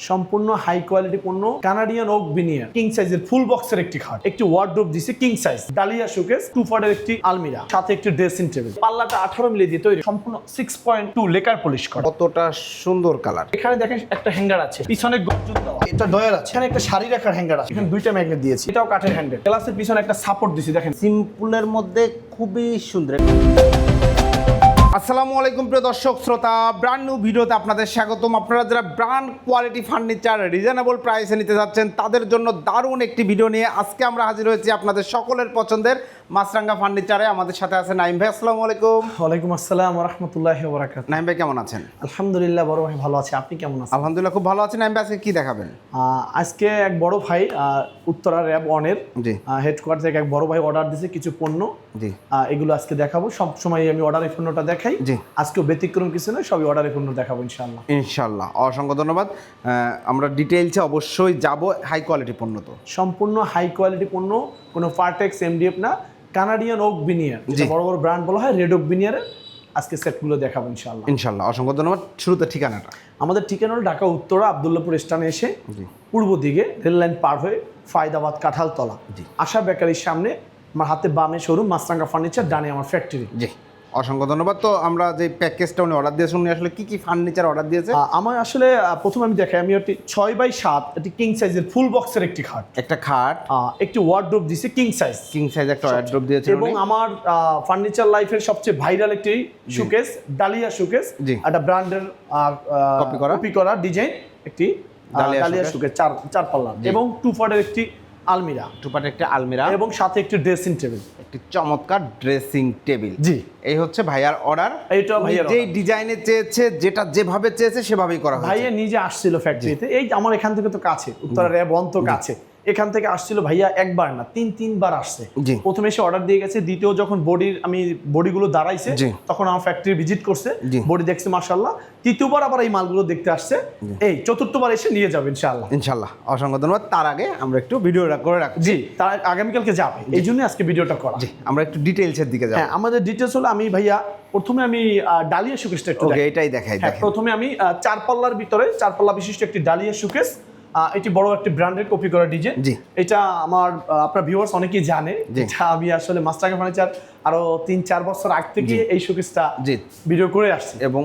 সম্পূর্ণ high quality পণ্য Canadian oak veneer king সাইজের ফুল বক্সের একটি খাট। একটি ওয়ার্ড্রোপ দিছে কিং সাইজ ডালিয়া শোকেস টু ফাটের একটি আলমিরা সাথে একটি ড্রেসিং টেবিল পাল্লাটা আঠারো মিলি দিয়ে তৈরি সম্পূর্ণ six point two lacquer polish করা। কতটা সুন্দর কালার এখানে দেখেন একটা হ্যাঙ্গার আছে পিছনে গর্জন দেওয়া। এটা ডয়ার আছে এখানে একটা শাড়ি রাখার হ্যাঙ্গার আছে এখানে দুইটা ম্যাগনেট দিয়েছি এটাও কাঠের হ্যান্ডেল গ্লাসের পিছনে একটা সাপোর্ট দিছি দেখেন। সিম্পলের মধ্যে খুবই সুন্দর। আসসালামু আলাইকুম প্রিয় দর্শক, শ্রোতা ব্র্যান্ড নিউ ভিডিওতে আপনাদের স্বাগতম। আপনারা যারা ব্র্যান্ড কোয়ালিটি ফার্নিচার রিজনেবল প্রাইসে নিতে যাচ্ছেন, তাদের জন্য দারুণ একটি ভিডিও নিয়ে আজকে আমরা হাজির হয়েছি আপনাদের সকলের পছন্দের মাছরাঙ্গা ফার্নিচারে আমাদের সাথে আছে নাইম ভাই আসসালামু আলাইকুম। ওয়ালাইকুম আসসালাম রহমতুল্লাহ বরাকাত নাইম ভাই কেমন আছেন? আলহামদুলিল্লাহ বড় ভাই ভালো আছে। আপনি কেমন আছেন? আলহামদুলিল্লাহ খুব ভালো আছি। নাইম ভাই আজকে কি দেখাবেন? আজকে এক বড় ভাই উত্তরা র্যাব ওয়ানের জি। হেডকোয়ার্টার থেকে এক বড় ভাই অর্ডার দিয়েছে কিছু পণ্য। জি। এগুলো আজকে দেখাবো। সব সময় আমি অর্ডারের পণ্যটা দেখাই। জি। আজকেও ব্যতিক্রম কিছু নয় সবই অর্ডারের পণ্য দেখাবো ইনশাআল্লাহ। ইনশাল্লাহ অসংখ্য ধন্যবাদ। আমরা ডিটেইলসে অবশ্যই যাব। হাই কোয়ালিটি পণ্য তো। সম্পূর্ণ হাই কোয়ালিটি পণ্য কোনো ফার্টেক্স এমডিএফ না। কানাডিয়ান ওক বিনিয়ার বড় বড় ব্র্যান্ড বলা হয় রেড ওক বিনিয়ারের আজকে সেটগুলো দেখাবো ইনশাআল্লাহ। ইনশাল্লাহ অসংখ্য ধন্যবাদ। শুরুতে ঠিকানাটা? আমাদের ঠিকানা হল ঢাকা উত্তরা আবদুল্লাপুর স্টানে এসে পূর্ব দিকে রেল লাইন পার হয়ে ফায়দাবাদ কাঁঠালতলা। আশা বেকারির সামনে আমার হাতে বামে শোরুম মাছরাঙ্গা ফার্নিচার ডানে আমার ফ্যাক্টরি জি। অসংখ্য ধন্যবাদ। তো আমরা যে প্যাকেজটা উনি অর্ডার দিয়েছেন উনি আসলে কি কি ফার্নিচার অর্ডার দিয়েছে? আমার আসলে প্রথমে আমি দেখাই আমি একটি ছয় বাই সাত একটি কিং সাইজের ফুল বক্সের একটি খাট। একটা খাট। একটি ওয়ার্ড্রোপ দিয়েছে কিং সাইজ কিং সাইজ একটা ওয়ার্ড্রপ দিয়েছে এবং আমার ফার্নিচার লাইফের সবচেয়ে ভাইরাল একটি শোকেস ডালিয়া শোকেস। একটা ব্র্যান্ডের Copy করা? কপি করা ডিজাইন একটি ডালিয়া ডালিয়া শোকেস চার চার পাল্লা এবং টু ফাটের একটি আলমিরা। টুপাটে একটা আলমিরা। এবং সাথে একটি ড্রেসিং টেবিল একটি চমৎকার ড্রেসিং টেবিল জি। এই হচ্ছে ভাইয়ার অর্ডার এইটা ভাইয়ার যেই ডিজাইনে চেয়েছে যেটা যেভাবে চেয়েছে সেভাবেই করা হয়েছে। ভাইয়া নিজে আসছিল ফ্যাক্টরিতে এই আমার এখান থেকে তো কাছে উত্তরা র্যাব অন্ত কাছে। এখান থেকে আসছিল ভাইয়া একবার না তিন তিনবার আসছে। প্রথমে এসে অর্ডার দিয়ে গেছে দ্বিতীয় যখন বডির আমি বডিগুলো দাঁড়াইছে। তখন আমার ফ্যাক্টরি ভিজিট করছে বডি দেখছে মার্শাল্লাহ তৃতীয়বার আবার এই মালগুলো দেখতে আসছে। এই চতুর্থবার এসে নিয়ে যাবে ইনশাআল্লাহ। ইনশাল্লাহ অসংখ্য ধন্যবাদ। তার আগে আমরা একটু ভিডিও করে রাখছি। জি তার আগামীকালকে যাবে এই জন্য আজকে ভিডিওটা করা। আমরা একটু ডিটেইলসের দিকে যাব। হ্যাঁ আমাদের ডিটেলস হলো আমি ভাইয়া প্রথমে আমি ডালিয়া সুকেশটা একটু ওকে এটাই দেখাই হ্যাঁ প্রথমে আমি চার পাল্লার ভিতরে চার পাল্লা বিশিষ্ট একটি ডালিয়া সুকেস এটি বড় একটি ব্র্যান্ডের কপি করা ডিজাইন জি। এটা আমার আপনার ভিউয়ার্স অনেকেই জানে। এটা আমি আসলে মাস্টার ফার্নিচার আরও তিন চার বছর আগ থেকে এই শোকেসটা জি। ভিডিও করে আসছে। এবং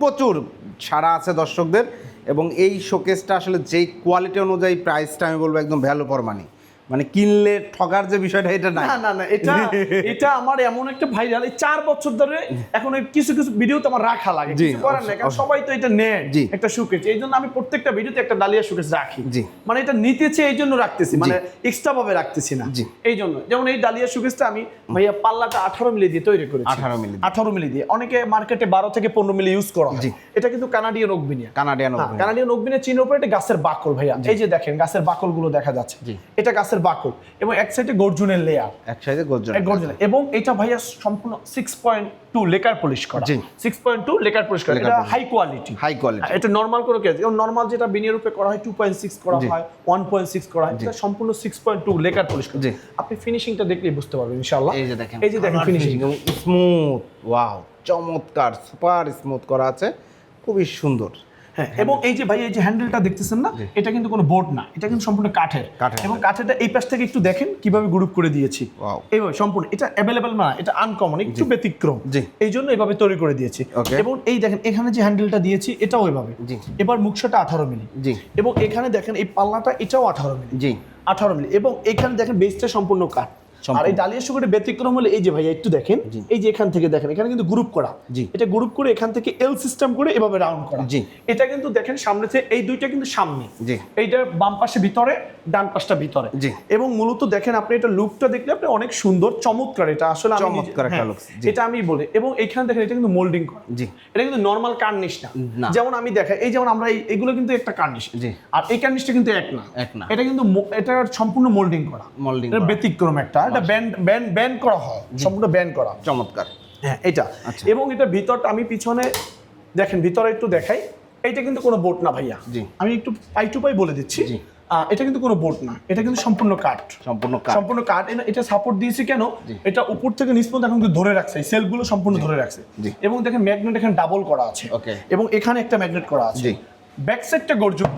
প্রচুর ছাড়া আছে দর্শকদের। এবং এই শোকেসটা আসলে যেই কোয়ালিটি অনুযায়ী প্রাইসটা আমি বলব একদম ভ্যালু ফর মানি মানে কিনলে ঠকার যে বিষয়টা এটা না না না এটা এটা আমার এমন একটা ভাইরাল এই চার বছর ধরে এখন কিছু কিছু ভিডিওতে আমার রাখা লাগে কিছু করার নাই কারণ সবাই তো এটা নেয় একটা সুকেস এই জন্য আমি প্রত্যেকটা ভিডিওতে একটা ডালিয়া সুকেস রাখি। মানে এটা নিতেছে এই জন্য রাখতেছি মানে এক্সট্রা ভাবে রাখতেছি না। এই জন্য যেমন এই ডালিয়া সুকেসটা আমি ভাইয়া পাল্লাটা আঠারো মিলি দিয়ে তৈরি করেছি। 18 মিলি আঠারো মিলি দিয়ে। অনেকে মার্কেটে বারো থেকে পনেরো মিলি ইউজ করা এটা কিন্তু কানাডিয়ান অগ্বিনিয়া কানাডিয়ান কানাডিয়ান অগ্বিনের চিহ্ন উপরে এটা গাছের বাকল ভাইয়া। এই যে দেখেন গাছের বাকলগুলো দেখা যাচ্ছে। এটা গাছের বাকল এবং এক সাইডে গর্জুনের লেয়ার এক সাইডে গর্জন গর্জন এবং এটা ভাইয়া সম্পূর্ণ six point two lacquer polish করা। জি। Six point two lacquer polish করা। এটা হাই কোয়ালিটি হাই কোয়ালিটি এটা নর্মাল করে কেজ এবং নর্মাল যেটা বিনিয়োগ রূপে করা হয় টু পয়েন্ট সিক্স করা হয় ওয়ান পয়েন্ট সিক্স করা হয় এটা সম্পূর্ণ six point two lacquer polish করা। আপনি ফিনিশিংটা দেখলেই বুঝতে পারবেন ইনশাআল্লাহ। এই যে দেখেন এই যে দেখেন ফিনিশিং স্মুথ ওয়াও চমৎকার সুপার স্মুথ করা আছে খুবই সুন্দর। এবং এই যে ভাই এই যে হ্যান্ডেলটা দেখতেছেন না এটা কিন্তু কোনো বোর্ড না এটা কিন্তু সম্পূর্ণ কাঠের। এবং কাঠেরটা এই পাশ থেকে একটু দেখেন কীভাবে গ্রুপ করে দিয়েছি। এইভাবে সম্পূর্ণ এটা অ্যাভেলেবেল না এটা আনকমন একটু ব্যতিক্রম। এই জন্য এইভাবে তৈরি করে দিয়েছি. এবং এই দেখেন এখানে যে হ্যান্ডেলটা দিয়েছি এটাও এভাবে। এবার মুখশাটা আঠারো মিলি। জি। এবং এখানে দেখেন এই পাল্লাটা এটাও আঠারো মিলি। জি। আঠারো মিলি। এবং এখানে দেখেন বেসটা সম্পূর্ণ কাঠ। আর এই ডালিয়া সুগারে ব্যতিক্রম হলে এই যে ভাইয়া একটু দেখেন। এই যে এখান থেকে দেখেন এখানে কিন্তু গ্রুপ করা। জি। এটা গ্রুপ করে এখান থেকে এল সিস্টেম করে এভাবে রাউন্ড করা। জি। এটা কিন্তু দেখেন সামনে থেকে এই দুইটা কিন্তু সামনে। জি। এইটা বাম পাশে ভিতরে ডান পাশটা ভিতরে। জি। এবং মূলত দেখেন আপনি এটা লুকটা দেখলে আপনি অনেক সুন্দর চমৎকার এটা। আসলে চমৎকার একটা হ্যাঁ, এটা আমি বলি। এবং এখানে দেখেন এটা কিন্তু মোল্ডিং করা। জি। এটা কিন্তু নর্মাল কার্নিশ না। যেমন আমি দেখাই এই যেমন আমরা এগুলো কিন্তু একটা কার্নিশ জি। আর এই কার্নিশটা কিন্তু এক না। এক না। এটা কিন্তু এটা সম্পূর্ণ মোল্ডিং করা। মোল্ডিং ব্যতিক্রম একটা। এটা ব্যান্ড ব্যান্ড ব্যান্ড করা হয় সম্পূর্ণ ব্যান্ড করা চমৎকার। হ্যাঁ এটা। আচ্ছা। এবং এটা ভিতরটা আমি পিছনে দেখেন ভিতরে একটু দেখাই। এইটা কিন্তু কোনো বোট না ভাইয়া। জি। আমি একটু পাই টু পাই বলে দিচ্ছি। জি। এটা কিন্তু কোনো বোট না। এটা কিন্তু সম্পূর্ণ কাঠ সম্পূর্ণ কাঠ সম্পূর্ণ কাঠ এটা সাপোর্ট দিয়েছি কেন? এটা উপর থেকে নিচ পর্যন্ত এখন ধরে রাখছে। এই সেলগুলো সম্পূর্ণ ধরে রাখছে। এবং দেখেন ম্যাগনেট এখানে ডাবল করা আছে. এবং এখানে একটা ম্যাগনেট করা আছে। ব্যাক সাইডটা গর্জন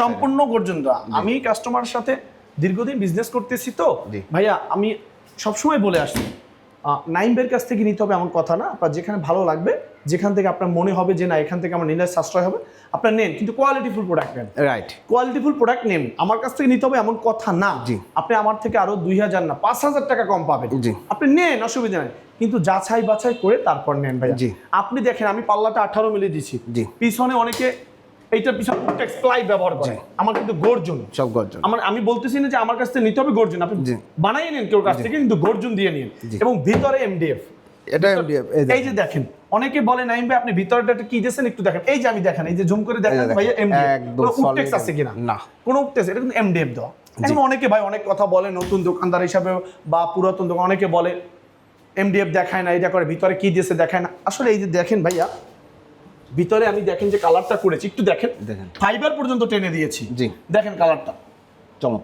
সম্পূর্ণ গর্জন আমি কাস্টমারের সাথে দীর্ঘদিন বিজনেস করতেছি তো। জি। ভাইয়া আমি সবসময় বলে আসছি নাইমবের কাছ থেকে নিতে হবে এমন কথা না। আপনার যেখানে ভালো লাগবে যেখান থেকে আপনার মনে হবে যে না এখান থেকে আমার নিলে সাশ্রয় হবে। আপনার নেন কিন্তু কোয়ালিটিফুল প্রোডাক্ট নেন। রাইট কোয়ালিটিফুল প্রোডাক্ট নেন। আমার কাছ থেকে নিতে হবে এমন কথা না। জি। আপনি আমার থেকে আরও দুই হাজার না পাঁচ হাজার টাকা কম পাবেন। জি। আপনি নেন অসুবিধা নেই। কিন্তু যাচাই বাছাই করে তারপর নেন ভাই জি। আপনি দেখেন আমি পাল্লাটা আঠারো মিলি দিচ্ছি জি। পিছনে অনেকে এইটার পিছনে টেক্স প্লাই ব্যবহার করে। আমার কিন্তু গর্জন। সব গর্জন। আমার আমি বলতেছি না যে আমার কাছ থেকে নিতে হবে গর্জন আপনি বানাই নেন কেউ কাছ থেকে কিন্তু গর্জন দিয়ে নিন এবং ভিতরে এমডিএফ এটা MDF, এই যে। দেখেন অনেকে বলে নাইম ভাই আপনি ভিতরটা কি দিয়েছেন একটু দেখেন। এই যে আমি দেখেন এই যে জুম করে দেখেন দেখেন, এমডিএফ কোনো আছে কিনা? না। কোনো এটা কিন্তু এমডিএফ দেওয়া। এখন অনেকে ভাই অনেক কথা বলে নতুন দোকানদার হিসাবে বা পুরাতন দোকান অনেকে বলে এমডিএফ দেখায় না এটা করে ভিতরে কি দিয়েছে দেখায় না। আসলে এই যে দেখেন ভাইয়া ভিতরে আমি দেখেন যে কালারটা করেছি একটু দেখেন। দেখেন। ফাইবার পর্যন্ত টেনে দিয়েছি। জি। দেখেন কালারটা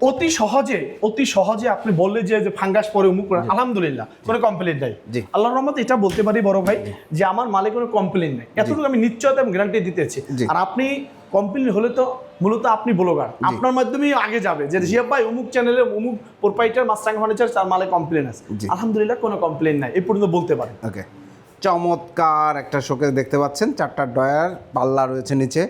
অতি সহজে অতি সহজে আপনি বললে যে ফাঙ্গাস পরে করে আলহামদুলিল্লাহ কোনো কমপ্লেন নাই। জি। আল্লাহর রহমতে এটা বলতে পারি বড় ভাই যে আমার মালে কোনো কমপ্লেন নাই। এতটুকু আমি নিশ্চয়তা এবং গ্যারান্টি দিতেছি। আর আপনি কমপ্লেন হলে তো মূলত আপনি ব্লগার আপনার মাধ্যমেই আগে যাবে। যে জিয়াব ভাই অমুক চ্যানেলে অমুক প্রোপাইটার মাস্টাং ফার্নিচার তার মালে কমপ্লেন আছে। আলহামদুলিল্লাহ কোনো কমপ্লেন নাই। এই পর্যন্ত বলতে পারেন। ওকে চমৎকার একটা শোকেস দেখতে পাচ্ছেন। চারটা ডয়ার পাল্লা রয়েছে নিচে।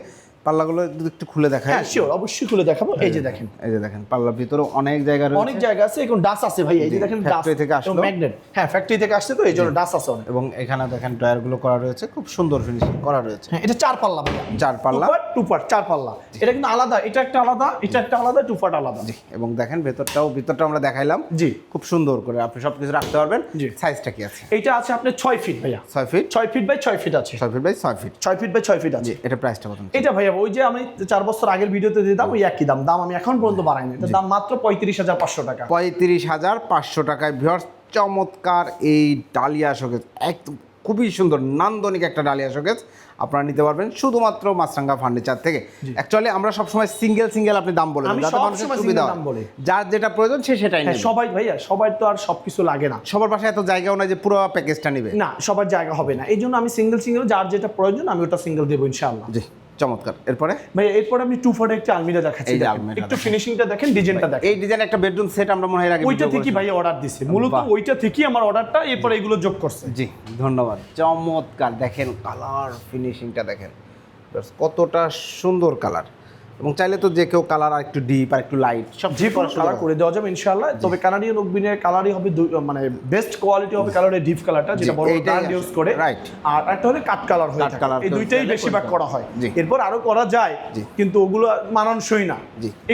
পাল্লাগুলো একটু খুলে দেখায় হ্যাঁ শিওর অবশ্যই খুলে দেখাবো। এই যে দেখেন এই যে দেখেন পাল্লার ভিতরে অনেক জায়গা রয়েছে। অনেক জায়গা আছে এখন ডাস আছে ভাই। এই যে দেখেন ডাস factory থেকে আসলো। ম্যাগনেট হ্যাঁ ফ্যাক্টরি থেকে আসছে তো এই জন্য ডাস আছে অনেক। এবং এখানে দেখেন ডয়ারগুলো করা রয়েছে খুব সুন্দর ফিনিশিং করা রয়েছে। হ্যাঁ এটা চার পাল্লা ভাইয়া চার পাল্লা। টু পার্ট চার পাল্লা। এটা কিন্তু আলাদা এটা একটা আলাদা এটা একটা আলাদা টু পার্ট আলাদা। জি এবং দেখেন ভেতরটাও ভিতরটা আমরা দেখাইলাম। জি। খুব সুন্দর করে আপনি সব কিছু রাখতে পারবেন। জি। সাইজটা কি আছে? এইটা আছে আপনার ছয় ফিট ভাইয়া। ছয় ফিট ছয় ফিট বাই ছয় ফিট আছে। ছয় ফিট বাই ছয় ফিট ছয় ফিট বাই ছয় ফিট আছে। এটা প্রাইসটা কত? এটা ভাইয়া ওই যে আমি চার বছর আগের ভিডিওতে দিতাম ওই একই দাম। দাম আমি এখন পর্যন্ত বাড়াইনি। দাম মাত্র পঁয়ত্রিশ হাজার পাঁচশো টাকা। পঁয়ত্রিশ হাজার পাঁচশো টাকায়। ভিওর্স চমৎকার এই ডালিয়া শোকেস। একদম খুবই সুন্দর নান্দনিক একটা ডালিয়া শোকেস আপনারা নিতে পারবেন। শুধুমাত্র মাছরাঙ্গা ফার্নিচার থেকে। অ্যাকচুয়ালি আমরা সবসময় সিঙ্গেল সিঙ্গেল আপনি দাম বলে যাতে সব মানুষের সুবিধা হয়। যার যেটা প্রয়োজন সে সেটাই হ্যাঁ নেবে। সবাই ভাইয়া সবাই তো আর সবকিছু লাগে না। সবার পাশে এত জায়গাও নাই যে পুরো প্যাকেজটা নেবে। না সবার জায়গা হবে না। এই জন্য আমি সিঙ্গেল সিঙ্গেল যার যেটা প্রয়োজন আমি ওটা সিঙ্গেল দেবো ইনশাআল্লাহ। জি। চমৎকার। এরপরে? ভাই এরপর আমি টু ফোর একটা আলমিরা দেখাচ্ছি একটু ফিনিশিংটা দেখেন ডিজাইনটা দেখেন। এই ডিজাইন একটা বেডরুম সেট আমরা মনে হয় আগে ওইটা থেকে ভাই অর্ডার দিছে। মূলত ওইটা থেকেই আমার অর্ডারটা এরপর এগুলো যোগ করছে। জি ধন্যবাদ। চমৎকার দেখেন কালার ফিনিশিংটা দেখেন। কতটা সুন্দর কালার এবং চাইলে তো যে কেউ কালার আর একটু ডিপ আর একটু লাইট সব যে কোনো কালার করে। দেওয়া যাবে ইনশাআল্লাহ। তবে কানাডিয়ান ওকবিনের কালারই হবে মানে বেস্ট কোয়ালিটি হবে কালারের ডিপ কালারটা যেটা বড় ব্র্যান্ড ইউজ করে। রাইট আর একটা হলে কাট কালার হয়ে কাট colour এই দুইটাই বেশিরভাগ করা হয়। এরপর আরও করা যায় কিন্তু ওগুলো মানানসই না।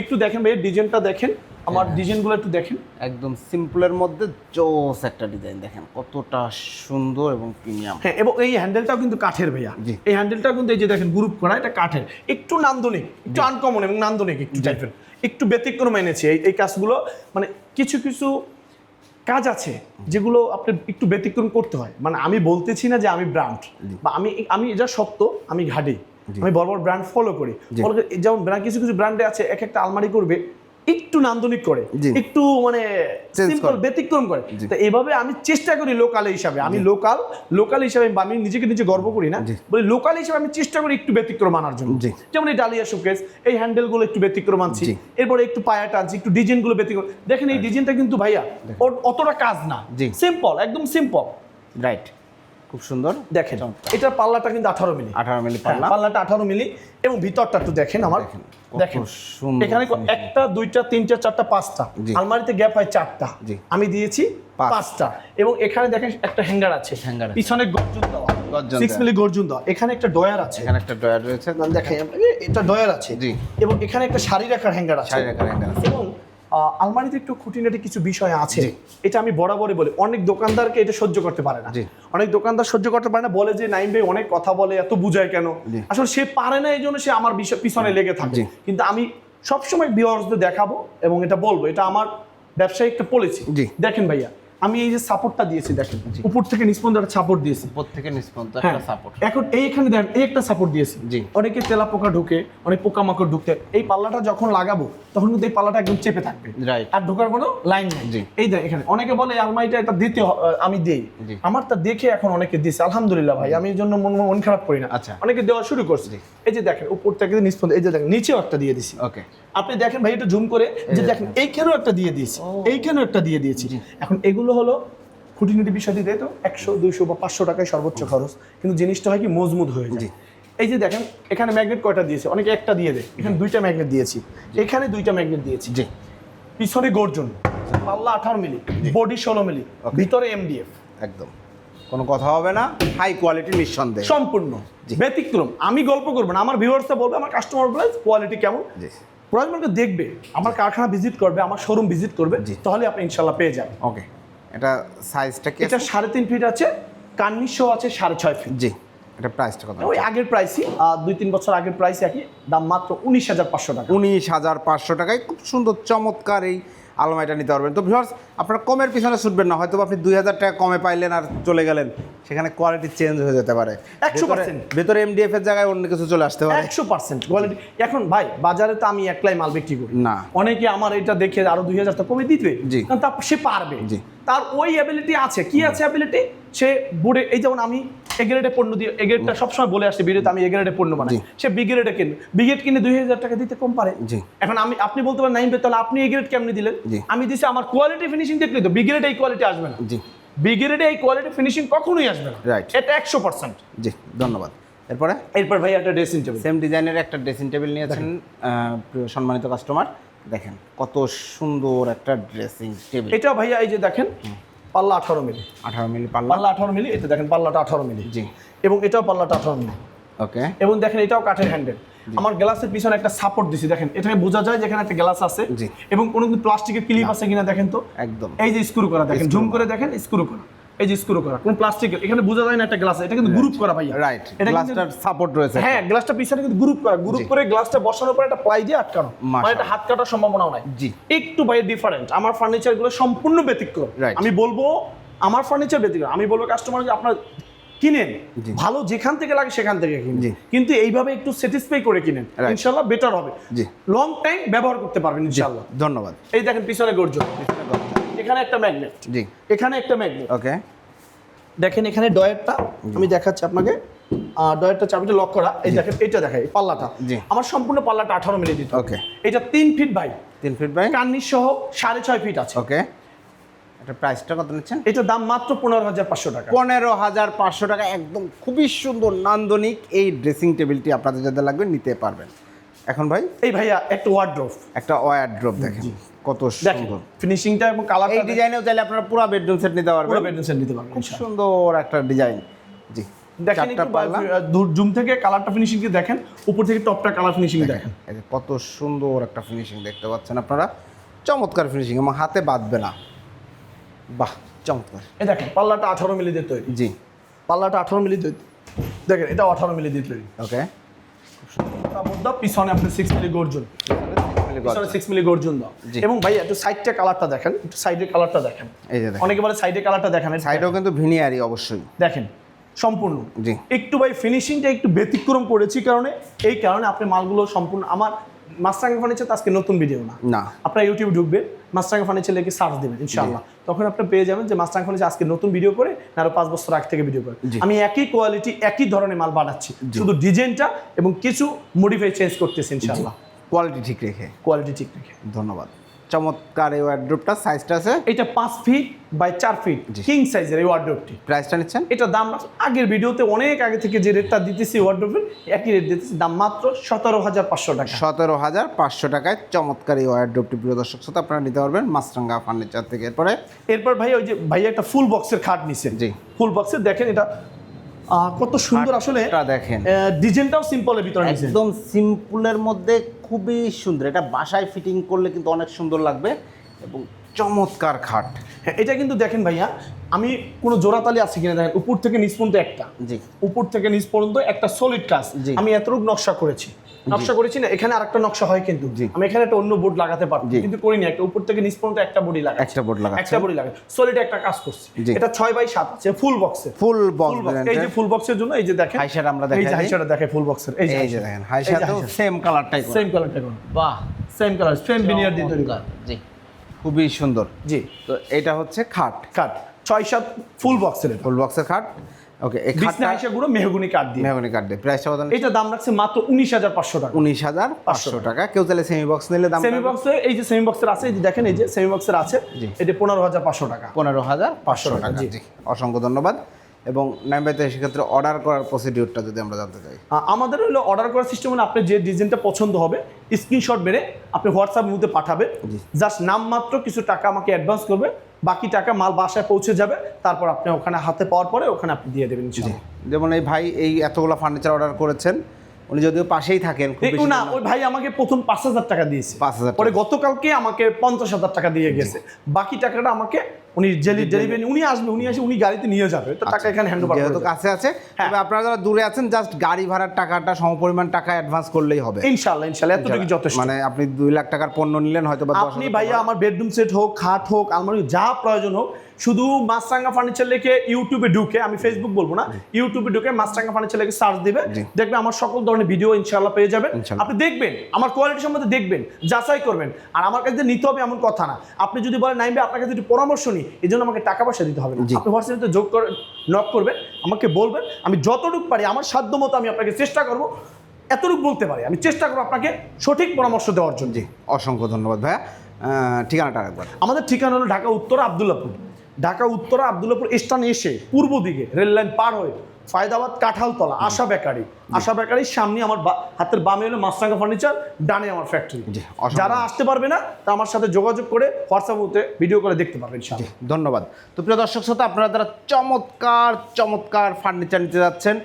একটু দেখেন ভাই ডিজাইনটা দেখেন। আমার ডিজাইনগুলো একটু দেখেন। একদম সিম্পলের মধ্যে জোস একটা ডিজাইন দেখেন কতটা সুন্দর এবং প্রিমিয়াম হ্যাঁ এবং এই হ্যান্ডেলটাও কিন্তু কাঠের ভাইয়া। এই হ্যান্ডেলটাও কিন্তু এই যে দেখেন গ্রুপ করা এটা কাঠের। একটু নান্দনিক একটু আনকমন এবং নান্দনিক একটু টাইপের একটু ব্যতিক্রম এনেছি এই এই কাজগুলো। মানে কিছু কিছু কাজ আছে যেগুলো আপনি একটু ব্যতিক্রম করতে হয়। মানে আমি বলতেছি না যে আমি ব্র্যান্ড বা আমি আমি এটা সত্য আমি ঘাটি। আমি বড় বড় ব্র্যান্ড ফলো করি। যেমন কিছু কিছু ব্র্যান্ডে আছে এক একটা আলমারি করবে একটু নান্দনিক করে একটু মানে সিম্পল ব্যতিক্রম করে। তো এভাবে আমি চেষ্টা করি লোকাল হিসাবে। আমি লোকাল লোকাল হিসাবে আমি নিজেকে নিজে গর্ব করি না। বলি লোকাল হিসাবে আমি চেষ্টা করি একটু ব্যতিক্রম আনার জন্য। যেমন এই ডালিয়া শোকেস এই হ্যান্ডেলগুলো একটু ব্যতিক্রম আনছি। এরপরে একটু পায়া টানছি একটু ডিজাইনগুলো ব্যতিক্রম দেখেন এই ডিজাইনটা কিন্তু ভাইয়া ওর- অতটা কাজ না। সিম্পল একদম সিম্পল রাইট খুব সুন্দর। দেখেন এটার পাল্লাটা কিন্তু আঠারো মিলি। আঠারো মিলি হ্যাঁ, পাল্লা। পাল্লাটা আঠারো মিলি। এবং ভিতরটা একটু দেখেন আমার। দেখেন, সুন্দর এখানে একটা দুইটা তিনটা চারটা পাঁচটা। আলমারিতে গ্যাপ হয় চারটা। আমি দিয়েছি পাঁচটা। এবং এখানে দেখেন একটা হ্যাঙ্গার আছে। আছে। পিছনে গর্জন দেওয়া। সিক্স মিলি গর্জন দেওয়া। এখানে একটা ডয়ার আছে। এখানে একটা ডয়ার রয়েছে। দেখেন এটা ডয়ার আছে। এবং এখানে একটা শাড়ি রাখার হ্যাঙ্গার আছে। শাড়ি রাখার hanger আছে। এবং আলমারিতে একটু খুঁটিনাটি কিছু বিষয় আছে। এটা আমি বরাবরই বলি। অনেক দোকানদারকে এটা সহ্য করতে পারে না। অনেক দোকানদার সহ্য করতে পারে না বলে যে নাইম ভাই অনেক কথা বলে এত বুঝায় কেন? আসলে সে পারে না এই জন্য সে আমার বিষয় পিছনে লেগে থাকে। কিন্তু আমি সবসময় বিয়ার্সদের দেখাবো এবং এটা বলব। এটা আমার ব্যবসায়ী একটা পলিসি। দেখেন ভাইয়া আমি এই যে সাপোর্টটা দিয়েছি দেখেন উপর থেকে নিচ পর্যন্ত একটা সাপোর্ট দিয়েছি। উপর থেকে নিচ পর্যন্ত হ্যাঁ একটা সাপোর্ট এখন এইখানে দেখেন এই একটা সাপোর্ট দিয়েছি। জি। অনেকে তেলা পোকা ঢুকে অনেক পোকামাকড় ঢুকতে এই পাল্লাটা যখন লাগাবো তখন কিন্তু এই পাল্লাটা একদম চেপে থাকবে। রাইট আর ঢোকার কোনো লাইন নেই। জি। এই দেখ এখানে অনেকে বলে এই আলমারিটা এটা দিতে আমি দেই। আমার তা দেখে এখন অনেকে দিছে আলহামদুলিল্লাহ ভাই আমি এই জন্য মন মন খারাপ করি না। আচ্ছা। অনেকে দেওয়া শুরু করছে। এই যে দেখেন উপর থেকে নিচ পর্যন্ত এই যে দেখেন নিচেও একটা দিয়ে দিছি। ওকে আপনি দেখেন ভাই একটু জুম করে যে দেখেন। এইখানেও একটা দিয়ে দিয়েছি এইখানেও একটা দিয়ে দিয়েছি। এখন এগুলো হলো খুঁটিনাটি বিষয় দিয়ে তো? একশো দুইশো বা পাঁচশো টাকায় সর্বোচ্চ খরচ। কিন্তু জিনিসটা হয় কি মজবুত হয়ে যায়। এই যে দেখেন এখানে ম্যাগনেট কয়টা দিয়েছে? অনেকে একটা দিয়ে দেয়। এখানে দুইটা ম্যাগনেট দিয়েছি। এখানে দুইটা ম্যাগনেট দিয়েছি। জি। পিছনে গর্জন। পাল্লা আঠারো মিলি বডি ষোলো মিলি ভিতরে এমডিএফ একদম। কোনো কথা হবে না। হাই কোয়ালিটি নিঃসন্দেহে। সম্পূর্ণ। ব্যতিক্রম। আমি গল্প করব না। আমার ভিউয়ার্সটা বলবে আমার কাস্টমার প্রাইস কোয়ালিটি কেমন? প্রয়োজনকে দেখবে আমার কারখানা ভিজিট করবে আমার শোরুম ভিজিট করবে। তাহলে আপনি ইনশাল্লাহ পেয়ে যাবেন। ওকে এটা সাইজটা কি এটা সাড়ে তিন ফিট আছে কার্নিশও আছে সাড়ে ছয় ফিট জি এটা প্রাইসটা কত ওই আগের প্রাইসই দুই তিন বছর আগের প্রাইস একই দাম মাত্র উনিশ হাজার পাঁচশো টাকা। উনিশ হাজার পাঁচশো টাকায় খুব সুন্দর চমৎকার এই আলমারিটা নিতে পারবেন। তো ভিউয়ার্স আপনারা কমের পিছনে ছুটবেন না হয়তো আপনি দুই হাজার টাকা কমে পাইলেন আর চলে গেলেন। সেখানে কোয়ালিটি চেঞ্জ হয়ে যেতে পারে। 100% ভেতরে- ভেতরে এমডিএফ এর জায়গায় অন্য কিছু চলে আসতে পারে। একশো পার্সেন্ট কোয়ালিটি এখন ভাই বাজারে তো আমি একলাই মাল বিক্রি করি। না। অনেকে আমার এটা দেখে আরও দুই হাজার টাকা কমে দিতে জি। কারণ তা সে পারবে। জি। তার ওই অ্যাবিলিটি আছে। কি আছে অ্যাবিলিটি সে বুড়ে এই যেমন আমি এগ্রেডে পণ্য দিয়ে এগ্রেডটা সবসময় বলে আসছে ভিডিওতে আমি এগ্রেডে পণ্য বানাই। সে বিগ্রেডে কিনবে বিগ্রেড কিনে দুই হাজার টাকা দিতে কম পারে। এখন আমি আপনি বলতে পারেন নাইম তাহলে আপনি এগ্রেড কেমনি দিলেন। আমি দিছি আমার কোয়ালিটি ফিনিশিং দেখলে তো বিগ্রেড এই কোয়ালিটি আসবে না। বিগ্রেডে এই কোয়ালিটি ফিনিশিং কখনোই আসবে না। Right. এটা একশো পার্সেন্ট জি ধন্যবাদ। এরপরে? এরপর ভাই একটা ড্রেসিং টেবিল সেম ডিজাইনের একটা ড্রেসিং টেবিল নিয়েছেন সম্মানিত কাস্টমার দেখেন কত সুন্দর একটা ড্রেসিং টেবিল এটা ভাইয়া এই যে দেখেন পাল্লা আঠারো মিলি। আঠারো মিলি পাল্লা। পাল্লা আঠারো মিলি এটা দেখেন পাল্লাটা আঠারো মিলি। জি। এবং এটাও পাল্লাটা আঠারো মিলি। ওকে এবং দেখেন এটাও কাঠের হ্যান্ডেল আমার গ্লাসের পিছনে একটা সাপোর্ট দিছি দেখেন। এটাকে বোঝা যায় যেখানে একটা গ্লাস আছে এবং কোনো কিন্তু প্লাস্টিকের ক্লিপ আছে কিনা দেখেন তো? একদম। এই যে স্ক্রু করা দেখেন ঝুম করে দেখেন স্ক্রু করা। এই যে স্ক্রু করা কোন প্লাস্টিকের এখানে বোঝা যায় না একটা গ্লাস এটা কিন্তু গ্রুপ করা ভাইয়া। রাইট এটা গ্লাসটার সাপোর্ট রয়েছে হ্যাঁ গ্লাসটা পিছনে কিন্তু গ্রুপ করা গ্রুপ করে গ্লাসটা বসানোর পর একটা প্লাই দিয়ে আটকানো। মানে এটা হাত কাটার সম্ভাবনাও নাই। জি। একটু ভাই ডিফারেন্ট আমার ফার্নিচারগুলো সম্পূর্ণ ব্যতিক্রম। আমি বলব আমার ফার্নিচার ব্যতিক্রম। আমি বলব কাস্টমার যে আপনার কিনেন। ভালো যেখান থেকে লাগে সেখান থেকে কিনেন। কিন্তু এইভাবে একটু স্যাটিসফাই করে কিনেন. ইনশাল্লাহ বেটার হবে। জি। লং টাইম ব্যবহার করতে পারবেন ইনশাল্লাহ। ধন্যবাদ। এই দেখেন পিছনে গর্জন এখানে একটা ম্যাগনেট জি। এখানে একটা ম্যাগনেট ওকে দেখেন এখানে ডয়ারটা আমি দেখাচ্ছি আপনাকে। ডয়ারটা চাবিটা লক করা এই দেখেন এটা দেখাই এই পাল্লাটা। জি। আমার সম্পূর্ণ পাল্লাটা আঠারো মিলি দিতে। Okay. এটা তিন ফিট ভাই তিন ফিট বাই কান্নি সহ সাড়ে ছয় ফিট আছে। ওকে প্রাইসটা কত নিচ্ছেন? এটা দাম মাত্র পনেরো হাজার পাঁচশো টাকা। পনেরো হাজার পাঁচশো টাকা একদম খুবই সুন্দর নান্দনিক এই ড্রেসিং টেবিলটি আপনাদের যাদের লাগবে নিতে পারবেন। এখন ভাই? এই ভাইয়া একটা ওয়ার্ড্রোফ একটা ওয়ার ড্রপ দেখেন কত সুন্দর। ফিনিশিংটা এবং এই ডিজাইনেও চাইলে আপনারা পুরো বেডরুম সেট নিতে পুরো পারবেন বেডরুম সেট নিতে পারবেন খুব সুন্দর একটা ডিজাইন জি দেখেন পাল্লা। জুম থেকে কালারটা ফিনিশিং কি দেখেন উপর থেকে টপটা কালার ফিনিশিং দেখেন কত সুন্দর একটা ফিনিশিং দেখতে পাচ্ছেন আপনারা। চমৎকার ফিনিশিং আমার হাতে বাঁধবে না। বাহ চমৎকার। দেখেন পাল্লাটা আঠারো মিলি দিয়ে তৈরি। জি। পাল্লাটা আঠারো মিলি দিয়ে দেখেন এটা আঠারো মিলি দিয়ে তৈরি। ওকে তার পিছনে আপনি সিক্স মিলি গর্জন। সিক্স মিলি গর্জন দাও। এবং ভাই একটু সাইডটা কালারটা দেখেন একটু সাইডের কালারটা দেখেন। এই যে অনেকে বলে সাইডের কালারটা দেখেন সাইডেও কিন্তু ভিনিয়ারি অবশ্যই। দেখেন সম্পূর্ণ। জি। একটু ভাই ফিনিশিংটা একটু ব্যতিক্রম করেছি কারণে এই কারণে আপনি মালগুলো সম্পূর্ণ আমার মাস্টাঙ্গা ফার্নিচার আজকে নতুন ভিডিও না। না। আপনার ইউটিউব ঢুকবেন মাস্টারাঙ্গা ফার্নিচার লিখে সার্চ দেবেন ইনশাআল্লাহ। তখন আপনি পেয়ে যাবেন যে মাস্টারাঙ্গা ফার্নিচার আজকে নতুন ভিডিও করে না আরও পাঁচ বছর আগ থেকে ভিডিও করে। আমি একই কোয়ালিটি একই ধরনের মাল বানাচ্ছি। শুধু ডিজাইনটা এবং কিছু মডিফাই চেঞ্জ করতেছি ইনশাআল্লাহ। কোয়ালিটি ঠিক রেখে। কোয়ালিটি ঠিক রেখে। ধন্যবাদ। চমৎকার এই ওয়ার্ড্রোপটা সাইজটা আছে? এটা পাঁচ ফিট বাই চার ফিট। কিং সাইজের এই ওয়ার্ডরোবটি প্রাইসটা নিচ্ছেন? এটা দাম আগের ভিডিওতে অনেক আগে থেকে যে রেটটা দিতেছি ওয়ার্ডরোবের একই রেট দিতেছি দাম মাত্র সতেরো হাজার পাঁচশো টাকা। সতেরো হাজার পাঁচশো টাকায় চমৎকার এই ওয়ার্ড্রোপটি প্রিয় দর্শক শ্রোতা আপনারা নিতে পারবেন মাছরাঙ্গা ফার্নিচার থেকে। এরপরে? এরপর ভাই ওই যে ভাই একটা ফুল বক্সের খাট নিছেন। জি। ফুল বক্সের দেখেন এটা কত সুন্দর আসলে দেখেন। ডিজাইনটাও সিম্পলের ভিতরে একদম সিম্পলের মধ্যে খুবই সুন্দর। এটা বাসায় ফিটিং করলে কিন্তু অনেক সুন্দর লাগবে এবং চমৎকার খাট। হ্যাঁ এটা কিন্তু দেখেন ভাইয়া আমি কোনো জোড়াতালি আছে কিনা দেখেন উপর থেকে নিচ পর্যন্ত একটা। জি। উপর থেকে নিচ পর্যন্ত একটা সলিড কাজ। জি। আমি এতটুকু নকশা করেছি। নকশা করেছি না এখানে আরেকটা নকশা হয় কিন্তু। আমি এখানে একটা অন্য বোর্ড লাগাতে পারব। কিন্তু করিনি একটা উপর থেকে নিচ পর্যন্ত একটা বডি লাগা একটা বোর্ড লাগাচ্ছেন। একটা বডি লাগা সলিড একটা কাজ করছি। এটা ছয় বাই সাত আছে ফুল বক্সে ফুল বক্স এই যে ফুল বক্সের জন্য এই যে দেখেন হাই শার্ট আমরা এই যে দেখাই হাই দিই। শার্ট দেখে ফুল বক্সের এই এই যে দেখেন হাই শার্টেও সেম কালারটাই সেম কালারটা কোন বাহ সেম কালার সেম বিনিয়ার দিয়ে তৈরি করা। জি। খুবই সুন্দর। জি। তো এটা হচ্ছে খাট। খাট। ছয় সাত ফুল বক্সের ফুল বক্সের খাট। ওকে বিছনা হাইসা গুলো মেহগুনি কাঠ দিয়ে। মেহগনি কাঠ দিয়ে। প্রাইসটা কত এটা দাম রাখছে মাত্র উনিশ হাজার পাঁচশো টাকা। উনিশ হাজার পাঁচশো টাকা। কেউ তাহলে সেমি বক্স নিলে দাম সেমি বক্সে এই যে সেমি বক্সের আছে এই যে দেখেন এই যে সেমি বক্সের আছে। এটা পনেরো হাজার পাঁচশো টাকা। পনেরো হাজার পাঁচশো টাকা, জি। অসংখ্য ধন্যবাদ। এবং নাইম ভাইতে সেক্ষেত্রে অর্ডার করার প্রসিডিউরটা যদি আমরা জানতে চাই। আমাদের হলো অর্ডার করার সিস্টেম হলো আপনি যে ডিজাইনটা পছন্দ হবে স্ক্রিনশট মেরে আপনি হোয়াটসঅ্যাপ মধ্যে পাঠাবেন। জাস্ট নামমাত্র কিছু টাকা আমাকে অ্যাডভান্স করবে। বাকি টাকা মাল বাসায় পৌঁছে যাবে তারপর আপনি ওখানে হাতে পাওয়ার পরে ওখানে আপনি দিয়ে দেবেন। যেমন এই ভাই এই এতগুলো ফার্নিচার অর্ডার করেছেন উনি যদিও পাশেই থাকেন না ওই ভাই আমাকে প্রথম পাঁচ হাজার টাকা দিয়েছে। পাঁচ হাজার পরে গতকালকে আমাকে পঞ্চাশ হাজার টাকা দিয়ে গেছে। বাকি টাকাটা আমাকে উনি ডেলিভারি উনি আসবে উনি আসে উনি গাড়িতে নিয়ে যাবে তো টাকা এখানে হ্যান্ড ওভার যেহেতু কাছে আছে হ্যাঁ। তবে আপনারা যারা দূরে আছেন জাস্ট গাড়ি ভাড়ার টাকাটা সমপরিমাণ টাকা অ্যাডভান্স করলেই হবে। ইনশাল্লাহ ইনশাল্লাহ এতটুকু যথেষ্ট। মানে আপনি দুই লাখ টাকার পণ্য নিলেন হয়তো বা আপনি ভাইয়া আমার বেডরুম সেট হোক খাট হোক আলমারি যা প্রয়োজন হোক শুধু মাছরাঙ্গা ফার্নিচার লিখে ইউটিউবে ঢুকে আমি ফেসবুক বলব না ইউটিউবে ঢুকে মাছরাঙ্গা ফার্নিচার লিখে সার্চ দিবে দেখবে আমার সকল ধরনের ভিডিও ইনশাআল্লাহ পেয়ে যাবেন। আপনি দেখবেন আমার কোয়ালিটি সম্বন্ধে দেখবেন যাচাই করবেন। আর আমার কাছে নিতে হবে এমন কথা না। আপনি যদি বলেন নাইবে আপনার কাছে যদি পরামর্শ নিই। এই জন্য আমাকে টাকা পয়সা দিতে হবে না। আপনি হোয়াটসঅ্যাপে যোগ করে নক করবেন আমাকে বলবেন আমি যতটুকু পারি আমার সাধ্য মতো আমি আপনাকে চেষ্টা করব এতটুকু বলতে পারি। আমি চেষ্টা করব আপনাকে সঠিক পরামর্শ দেওয়ার জন্য। জি অসংখ্য ধন্যবাদ ভাইয়া। ঠিকানাটা একবার আমাদের ঠিকানা হলো ঢাকা উত্তরা আবদুল্লাপুর ঢাকা উত্তরা আবদুল্লাপুর স্থানে এসে পূর্ব দিকে রেল লাইন পার হয়ে ফায়দাবাদ কাঁঠালতলা আশা বেকারি। আশা বেকারির সামনে আমার হাতের বামে হলো মাছরাঙ্গা ফার্নিচার ডানে আমার ফ্যাক্টরি যারা আসতে পারবে না তা আমার সাথে যোগাযোগ করে হোয়াটসঅ্যাপে ভিডিও করে দেখতে পারবেন। ধন্যবাদ। তো প্রিয় দর্শক শ্রোতা আপনারা যারা চমৎকার চমৎকার ফার্নিচার নিতে যাচ্ছেন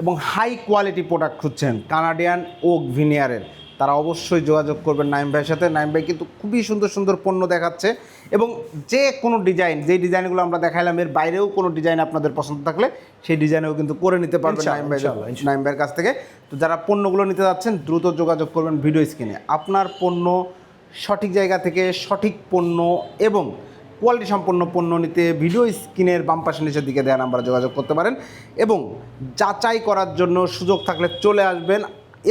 এবং হাই কোয়ালিটি প্রোডাক্ট খুঁজছেন কানাডিয়ান ওক ভিনিয়ারের তারা অবশ্যই যোগাযোগ করবেন নাইম ভাইয়ের সাথে। নাইম ভাই কিন্তু খুবই সুন্দর সুন্দর পণ্য দেখাচ্ছে। এবং যে কোনো ডিজাইন যে ডিজাইনগুলো আমরা দেখাইলাম এর বাইরেও কোনো ডিজাইন আপনাদের পছন্দ থাকলে সেই ডিজাইনেও কিন্তু করে নিতে পারবেন। নাইম ভাইয়ের কাছ থেকে। তো যারা পণ্যগুলো নিতে যাচ্ছেন দ্রুত যোগাযোগ করবেন ভিডিও স্ক্রিনে। আপনার পণ্য সঠিক জায়গা থেকে সঠিক পণ্য এবং কোয়ালিটি সম্পন্ন পণ্য নিতে ভিডিও স্ক্রিনের বাম পাশে নিচের দিকে দেওয়া নাম্বারে যোগাযোগ করতে পারেন। এবং যাচাই করার জন্য সুযোগ থাকলে চলে আসবেন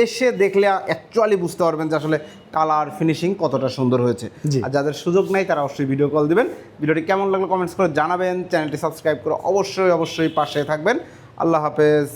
এসে দেখলে অ্যাকচুয়ালি বুঝতে পারবেন যে আসলে কালার ফিনিশিং কতটা সুন্দর হয়েছে। আর যাদের সুযোগ নাই তারা অবশ্যই ভিডিও কল দেবেন। ভিডিওটি কেমন লাগল কমেন্টস করে জানাবেন। চ্যানেলটি সাবস্ক্রাইব করে অবশ্যই অবশ্যই পাশে থাকবেন। আল্লাহ হাফেজ।